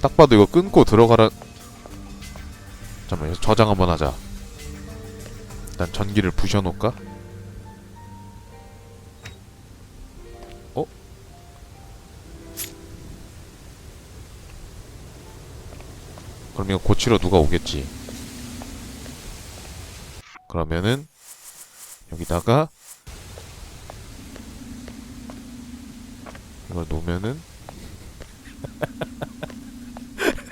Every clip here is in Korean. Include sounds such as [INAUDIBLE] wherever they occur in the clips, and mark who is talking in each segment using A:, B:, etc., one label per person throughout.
A: 딱 봐도 이거 끊고 들어가라 잠깐만 저장 한번 하자 일단 전기를 부셔놓을까? 어? 그럼 이거 고치러 누가 오겠지 그러면은 여기다가 이걸 놓으면은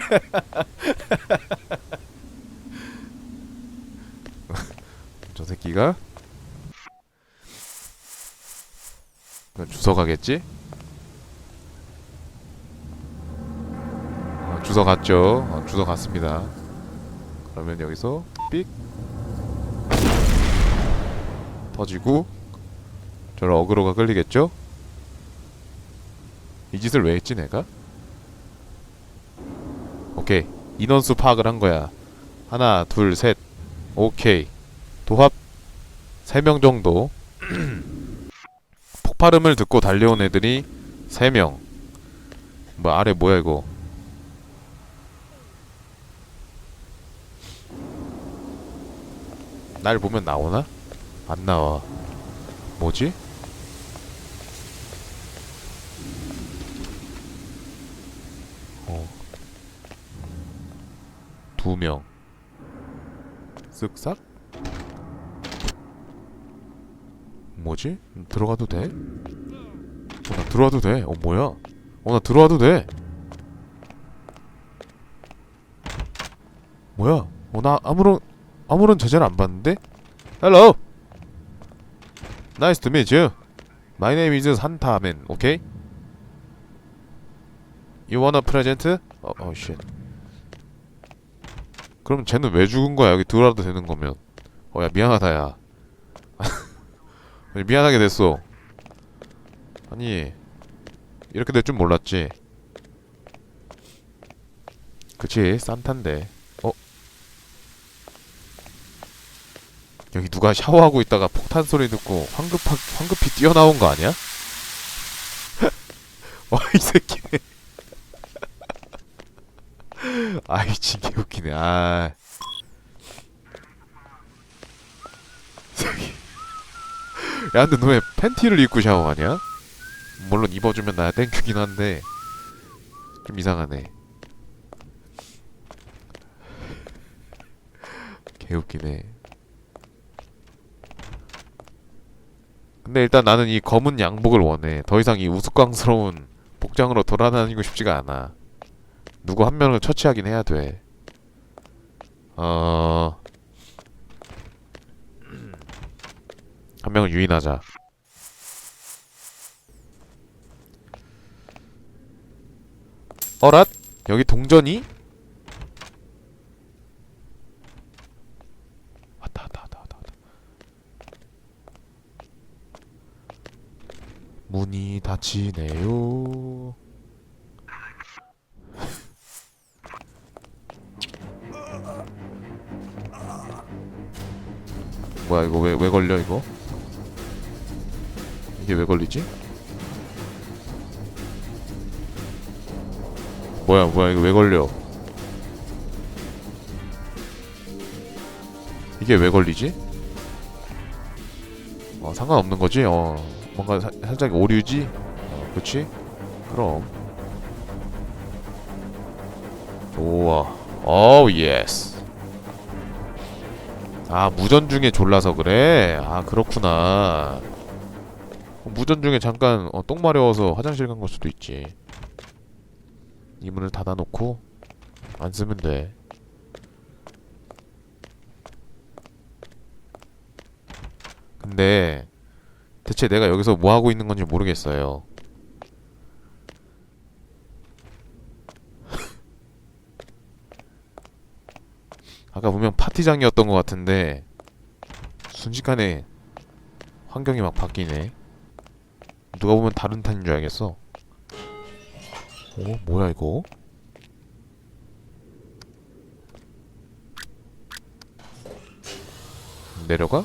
A: [LAUGHS] 저 새끼가 이건 주워 가겠지? 어, 주워 갔죠. 어, 주워 갔습니다. 그러면 여기서 삑 터지고 저를 어그로가 끌리겠죠? 이 짓을 왜 했지 내가? 오케이 인원수 파악을 한 거야. 하나 둘 셋. 오케이. 도합 3명 정도. [CLEARS THROAT] 폭발음을 듣고 달려온 애들이 3명. 뭐 아래 뭐야 이거? 날 보면 나오나? 안 나와. 뭐지? 어. 두 명. 쓱싹? 뭐지? 들어가도 돼? 어, 나 들어와도 돼. 어, 뭐야? 어, 나 들어와도 돼. 뭐야? 어, 나 아무런, 아무런 제재를 안 받는데? Hello! Nice to meet you. My name is 산타맨, okay? You want a present? 어, 어, shit. 그럼 쟤는 왜 죽은 거야? 여기 들어와도 되는 거면. 어, 야, 미안하다, 야. [LAUGHS] 미안하게 됐어. 아니, 이렇게 될 줄 몰랐지. 그치, 산타인데. 어? 여기 누가 샤워하고 있다가 폭탄 소리 듣고 황급하, 황급히 뛰어나온 거 아니야? [LAUGHS] 어, 이 새끼네. 아이, 진짜 웃기네. 아. 야, 근데 너 왜 팬티를 입고 샤워하냐? 물론 입어주면 나야 땡큐긴 한데 좀 이상하네. 개웃기네. 근데 일단 나는 이 검은 양복을 원해. 더 이상 이 우스꽝스러운 복장으로 돌아다니고 싶지가 않아. 누구 한 명을 처치하긴 해야 돼. 어... 한 명을 유인하자. 어랏? 여기 동전이? 왔다 왔다 왔다 왔다 왔다. 문이 닫히네요. 뭐야 이거 왜 왜 걸려 이거? 이게 왜 걸리지? 뭐야 뭐야 이거 왜 걸려? 이게 왜 걸리지? 어 상관없는 거지? 어 뭔가 사, 살짝 오류지? 어, 그치? 그럼 좋아 어우 예스 아 무전 중에 졸라서 그래? 아 그렇구나 무전 중에 잠깐 어, 똥 마려워서 화장실 간 걸 수도 있지 이 문을 닫아놓고 안 쓰면 돼. 근데 대체 내가 여기서 뭐 하고 있는 건지 모르겠어요. 아까 보면 파티장이었던 것 같은데 순식간에 환경이 막 바뀌네. 누가 보면 다른 탄인 줄 알겠어. 어 뭐야 이거? 내려가?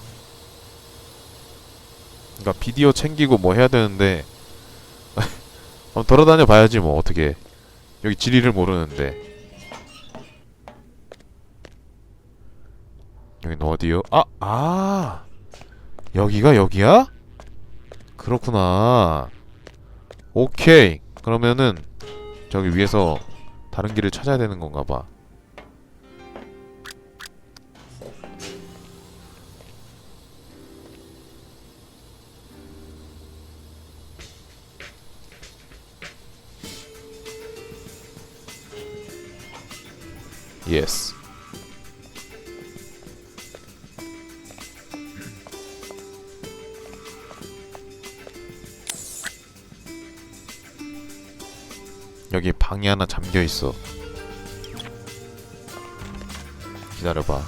A: 그러니까 비디오 챙기고 뭐 해야 되는데 [LAUGHS] 한번 돌아다녀 봐야지 뭐 어떻게 여기 지리를 모르는데 여긴 어디요? 아! 아! 여기가 여기야? 그렇구나 오케이 그러면은 저기 위에서 다른 길을 찾아야 되는 건가 봐 예스 여기 방이 하나 잠겨 있어. 기다려봐.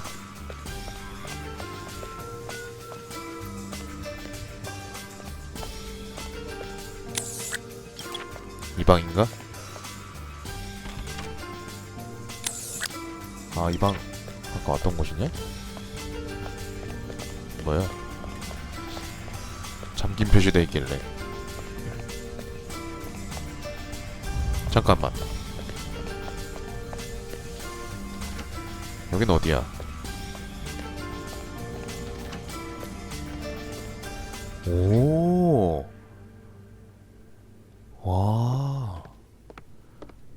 A: 이 방인가? 아, 이 방 아까 왔던 곳이네? 뭐야? 잠긴 표시돼 있길래. 잠깐만. 여긴 어디야? 오. 와.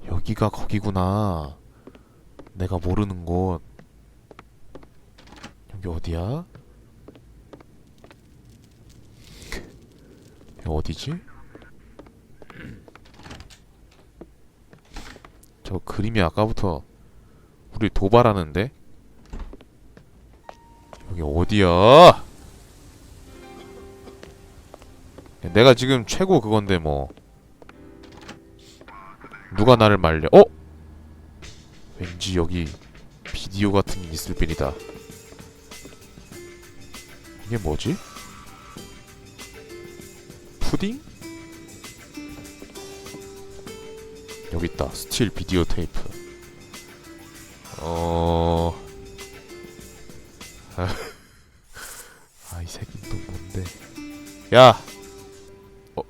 A: 여기가 거기구나. 내가 모르는 곳. 여기 어디야? 어디지? 저 그림이 아까부터 우리 도발하는데? 여기 어디야? 내가 지금 최고 그건데 뭐 누가 나를 말려? 어? 왠지 여기 비디오 같은 게 있을 뿐이다. 이게 뭐지? 푸딩? 여기 있다. 스틸 비디오 테이프. 어. [LAUGHS] 아, 이 새끼 또 뭔데? 야. 어.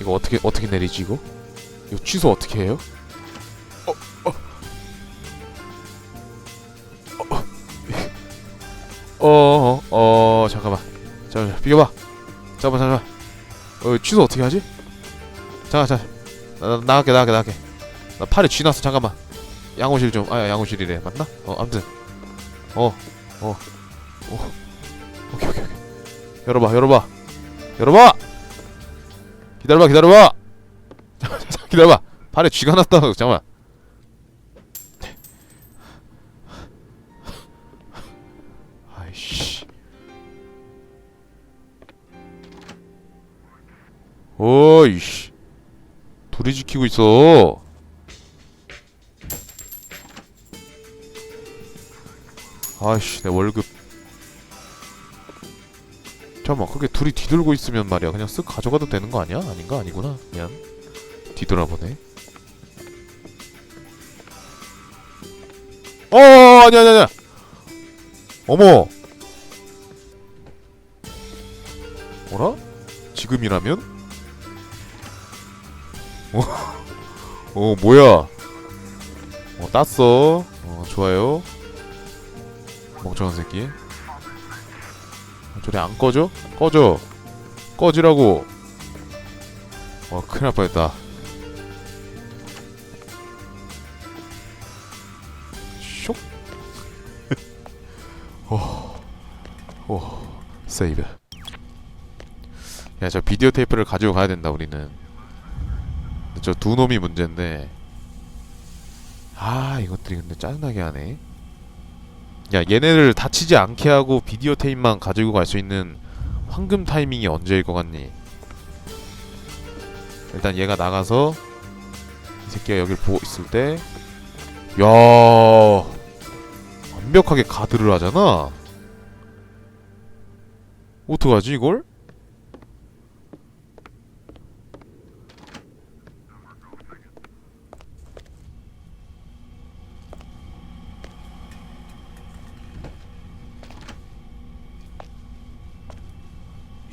A: 이거 어떻게 어떻게 내리지 이거? 이거 취소 어떻게 해요? 어, 어, 어, 잠깐만. 잠깐만, 비켜봐. 잠깐만, 잠깐만. 어, 취소 어떻게 하지? 잠깐, 잠깐. 나, 나, 나갈게, 나갈게, 나갈게. 나 팔에 쥐 났어, 잠깐만. 양호실 좀, 아, 양호실이래. 맞나? 어, 아무튼. 어, 어, 어. 오케이, 오케이, 오케이. 열어봐, 열어봐. 열어봐! 기다려봐, 기다려봐! [LAUGHS] 기다려봐. 팔에 쥐가 났다고, 잠깐만. 어이씨. 둘이 지키고 있어. 아이씨, 내 월급. 잠깐만, 그게 둘이 뒤돌고 있으면 말이야. 그냥 쓱 가져가도 되는 거 아니야? 아닌가? 아니구나. 미안. 뒤돌아보네. 어, 아니야, 아니야, 아니야. 어머. 뭐라? 지금이라면? 어, [LAUGHS] 어 뭐야? 어, 땄어. 어, 좋아요. 멍청한 새끼. 어, 저리 안 꺼져? 꺼져. 꺼지라고. 어, 큰일 날 뻔했다. 쇽. 오, [LAUGHS] 세이브. 야, 저 비디오 테이프를 가지고 가야 된다, 우리는. 저두 놈이 문제인데. 아, 이것들이 근데 짜증나게 하네. 야, 얘네를 다치지 않게 하고 비디오 테이프만 가지고 갈 수 있는 황금 타이밍이 언제일 것 같니? 일단 얘가 나가서 이 새끼가 여길 보고 있을 때, 야, 완벽하게 가드를 하잖아. 어떡하지 이걸?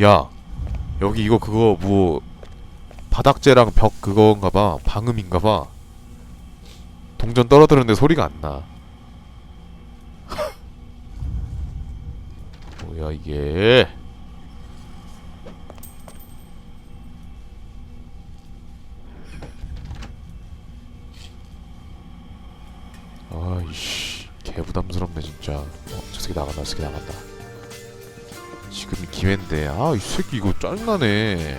A: 야 여기 이거 그거 뭐 바닥재랑 벽 그거인가봐 방음인가봐. 동전 떨어뜨렸는데 소리가 안나. [LAUGHS] 뭐야 이게? 아이씨 개부담스럽네 진짜. 어, 저 새끼 나간다 저 새끼 나간다 지금이 기회인데. 아 이 새끼 이거 짜증나네.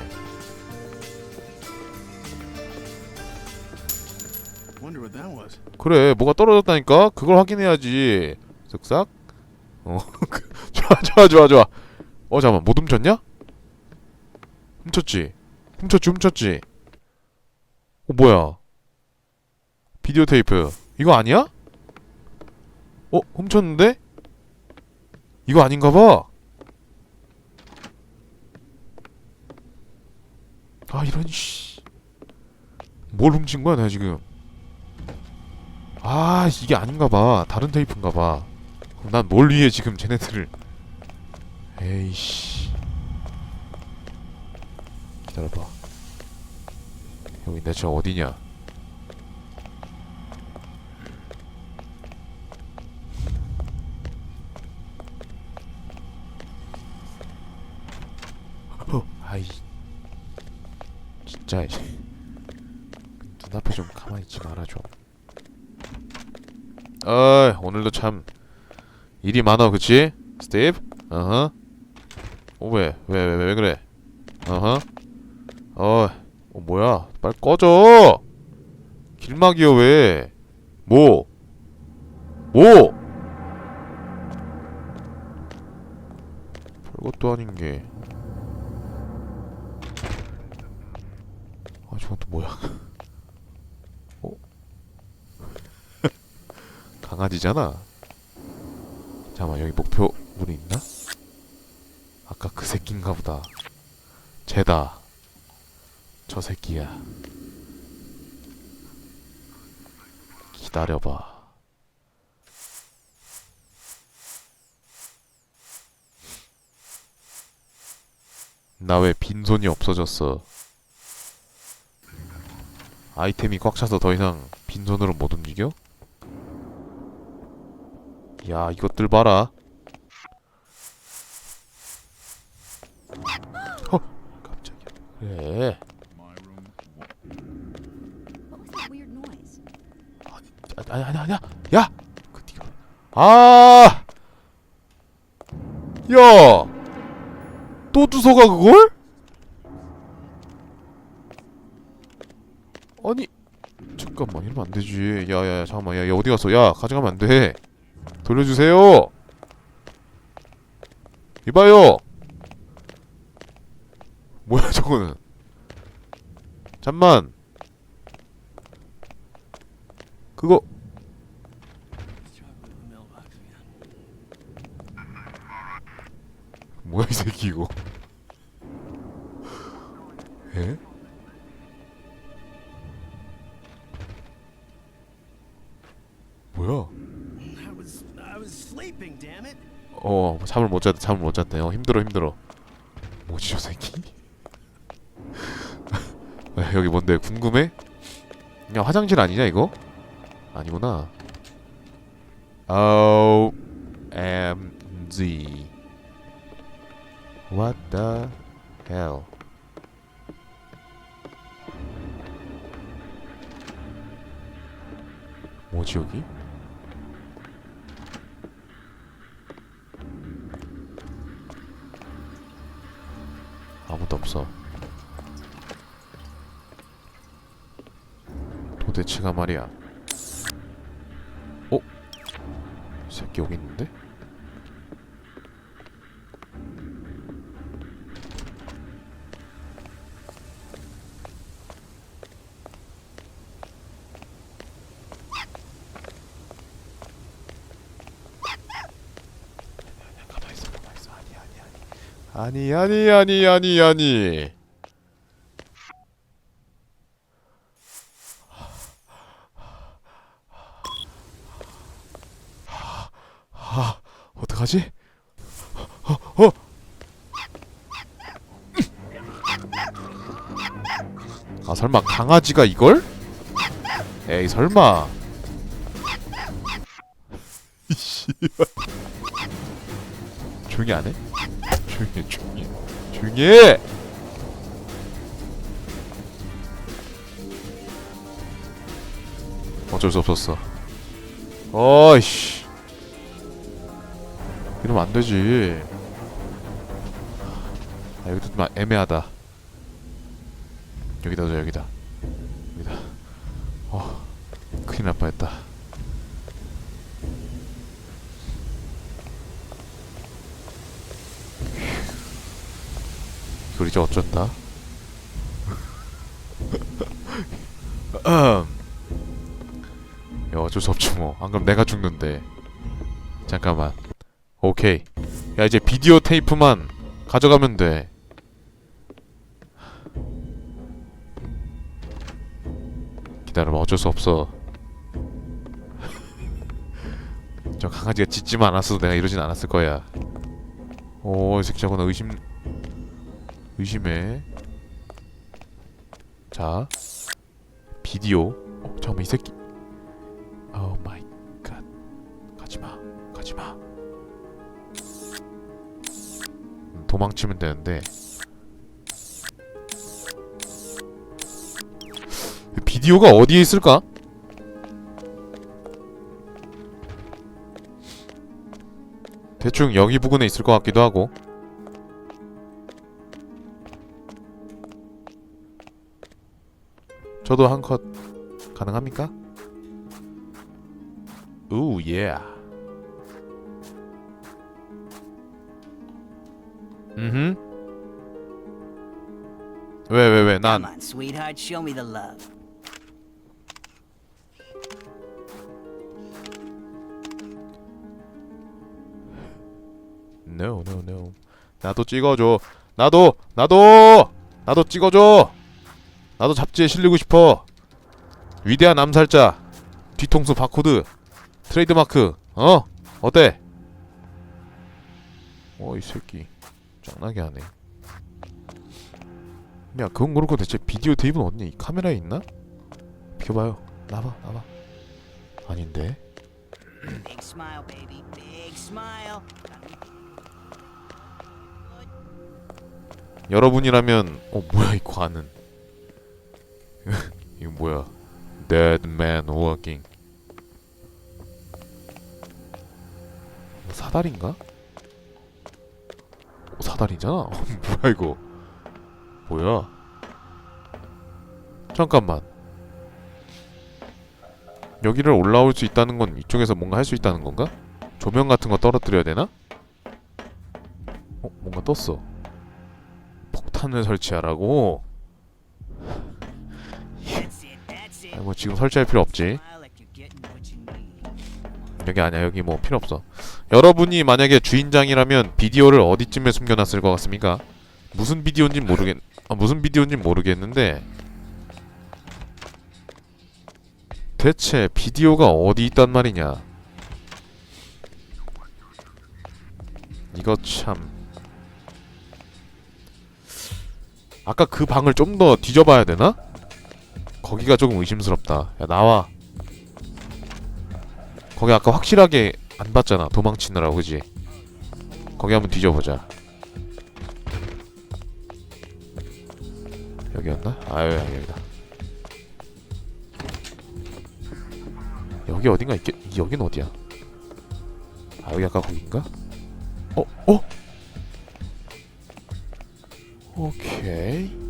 A: 그래 뭐가 떨어졌다니까? 그걸 확인해야지. 쓱싹. 어 [LAUGHS] 좋아 좋아 좋아 좋아. 어 잠깐만. 못 훔쳤냐? 훔쳤지. 훔쳤지 훔쳤지. 어 뭐야? 비디오 테이프. 이거 아니야? 어 훔쳤는데? 이거 아닌가 봐 아 이런 씨 뭘 훔친 거야 내가 지금? 아 이게 아닌가 봐. 다른 테이프인가봐. 난뭘 위해 지금 쟤네들을? 에이씨. 기다려봐. 여기 대체 어디냐 진짜 눈앞에 좀 가만히 있지 말아줘 아 오늘도 참 일이 많아 그치? 스티브? 어허? 어왜왜 왜 왜 왜 그래? 어허? 어, 어 뭐야? 빨리 꺼져! 길막이여 왜? 뭐? 뭐? 별것도 아닌 게 저건 또 뭐야? 어? [LAUGHS] 강아지잖아. 잠깐만 여기 목표 물이 있나? 아까 그 새끼인가 보다. 쟤다. 저 새끼야. 기다려봐. 나 왜 빈손이 없어졌어? 아이템이 꽉 차서 더 이상 빈손으로 못 움직여? 야 이것들 봐라 어 깜짝이야 그래? 아, 아니 아니 아니야 야! 그 니가 아! 야! 또 주워가 그걸? 되지. 야야야 잠깐만. 야, 야 어디 갔어? 야 가져가면 안돼. 돌려주세요. 이봐요. 뭐야 [LAUGHS] 저거는. 잠만. 그거. 뭐야 이 새끼 이거? [LAUGHS] 에? 뭐야
B: I was I was sleeping, damn it.
A: 어 잠을 못 잤다 잠을 못어 힘들어 힘들어 뭐지 저 새끼 [LAUGHS] 아, 여기 뭔데 궁금해? 야 화장실 아니냐 이거? 아니구나 O M G What the hell 뭐지 여기? 없어. 도대체가 말이야. 어? 이 새끼 여기 있는데? 아니 아니 아니 아니 아니 아 어떡하지? 어? 어? 아 설마 강아지가 이걸? 에이 설마 [LAUGHS] [LAUGHS] 조용히 안 해? 조용히 해 조용히 해 조용히. 해! 어쩔 수 없었어. 어이씨. 이러면 안 되지. 아 여기도 좀 애매하다. 여기다 줘 여기다. 여기다. 어 큰일 날 뻔했다 이제 어쩐다? 야 어쩔 수 없지 뭐 안 그럼 내가 죽는데. 잠깐만. 오케이. 야 이제 비디오 테이프만 가져가면 돼. 기다려봐. 어쩔 수 없어. 저 강아지가 짖지만 않았어도 내가 이러진 않았을 거야. 오이 새끼 저거나 의심 의심해. 자 비디오. 어 잠깐만 이 새끼. 오 마이 갓 가지마 가지마. 음, 도망치면 되는데. 비디오가 어디에 있을까? 대충 여기 부근에 있을 것 같기도 하고 저도 한 컷 가능합니까? 우 예. 음. 왜왜 왜? 난
C: Come on, sweetheart, show me the love.
A: No no no. 나도 찍어줘. 나도 나도 나도 찍어줘. 나도 잡지에 실리고 싶어. 위대한 암살자. 뒤통수 바코드. 트레이드마크. 어? 어때? 어 이 새끼 짱나게 하네. 야 그건 그렇고 대체 비디오 테이프는 어딨냐? 이 카메라에 있나? 비켜봐요. 나봐 나봐. 아닌데. 여러분이라면 어 뭐야 이 관은 뭐야 Dead Man Walking 이거 사다리인가? 어, 사다리잖아? [LAUGHS] 뭐야 이거 뭐야 잠깐만 여기를 올라올 수 있다는 건 이쪽에서 뭔가 할 수 있다는 건가? 조명 같은 거 떨어뜨려야 되나? 어 뭔가 떴어 폭탄을 설치하라고? 뭐 지금 설치할 필요 없지. 여기 아니야 여기 뭐 필요 없어 여러분이 만약에 주인장이라면 비디오를 어디쯤에 숨겨놨을 것 같습니까? 무슨 비디오인지 모르겠 아, 무슨 비디오인지 모르겠는데 대체 비디오가 어디 있단 말이냐 이거 참 아까 그 방을 좀 더 뒤져봐야 되나? 거기가 조금 의심스럽다 야 나와 거기 아까 확실하게 안 봤잖아 도망치느라고 그지 거기 한번 뒤져보자 여기였나? 아 여기 여기다 여기 어딘가 있겠 여긴 어디야 아 여기 아까 거긴가? 어? 어? 오케이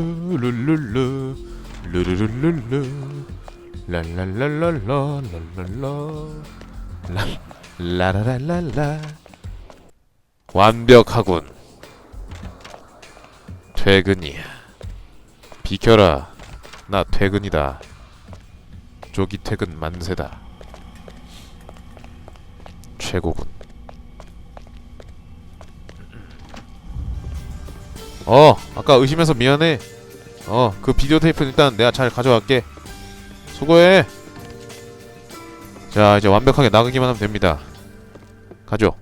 A: 랄랄랄랄랄랄랄라 라 라라랄랄라 완벽하군 퇴근이야 비켜라 나 퇴근이다 조기 퇴근 만세다. 최고군. 어, 아까 의심해서 미안해. 어, 그 비디오 테이프는 일단 내가 잘 가져갈게. 수고해. 자, 이제 완벽하게 나가기만 하면 됩니다. 가죠.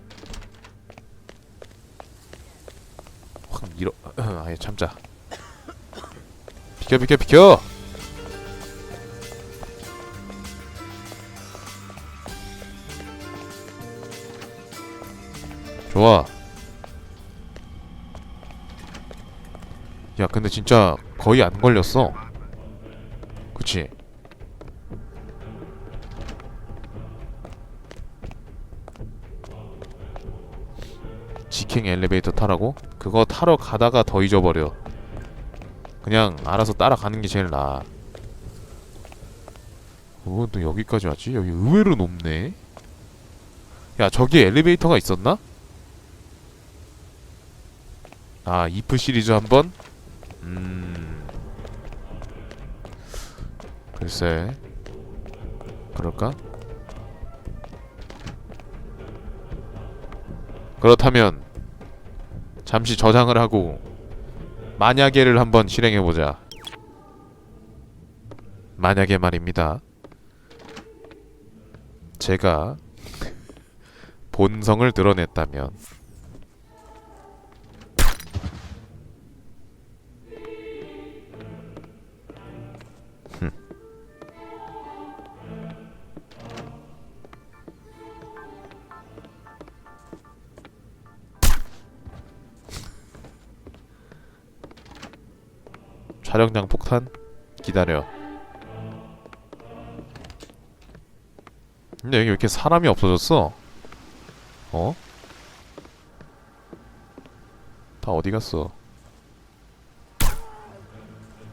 A: 확 밀어. [CLEARS THROAT] 아예 참자. 비켜 비켜 비켜. 좋아. 야, 근데 진짜 거의 안 걸렸어. 그치? 지킹 엘리베이터 타라고? 그거 타러 가다가 더 잊어버려. 그냥 알아서 따라가는 게 제일 나아. 어, 너 여기까지 왔지? 여기 의외로 높네. 야, 저기 엘리베이터가 있었나? 아, 이프 시리즈 한번? 음. 글쎄. 그럴까? 그렇다면 잠시 저장을 하고 만약에를 한번 실행해 보자. 만약에 말입니다. 제가 본성을 드러냈다면 촬영장 폭탄 기다려. 근데 여기 왜 이렇게 사람이 없어졌어? 어? 다 어디 갔어?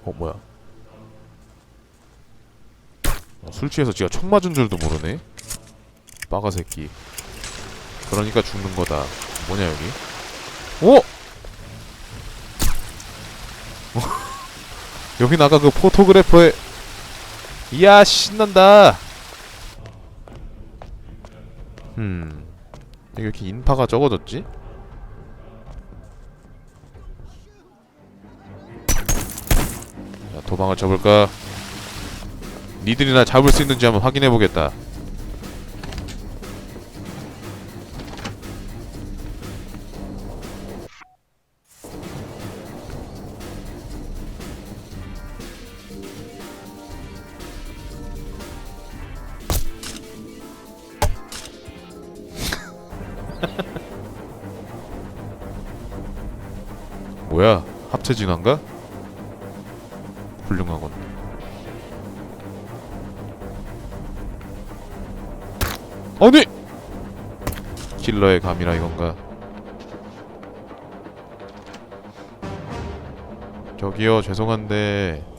A: 어 뭐야? 어, 술 취해서 지가 총 맞은 줄도 모르네. 빠가 새끼. 그러니까 죽는 거다. 뭐냐 여기? 오! 여긴 아까 그 포토그래퍼의 이야 신난다. 음. 여기 이렇게 인파가 적어졌지? 자, 도망을 쳐볼까? 니들이나 잡을 수 있는지 한번 확인해 보겠다. 합체 진화인가? 훌륭하군. 아니! 킬러의 감이라 이건가? 저기요, 죄송한데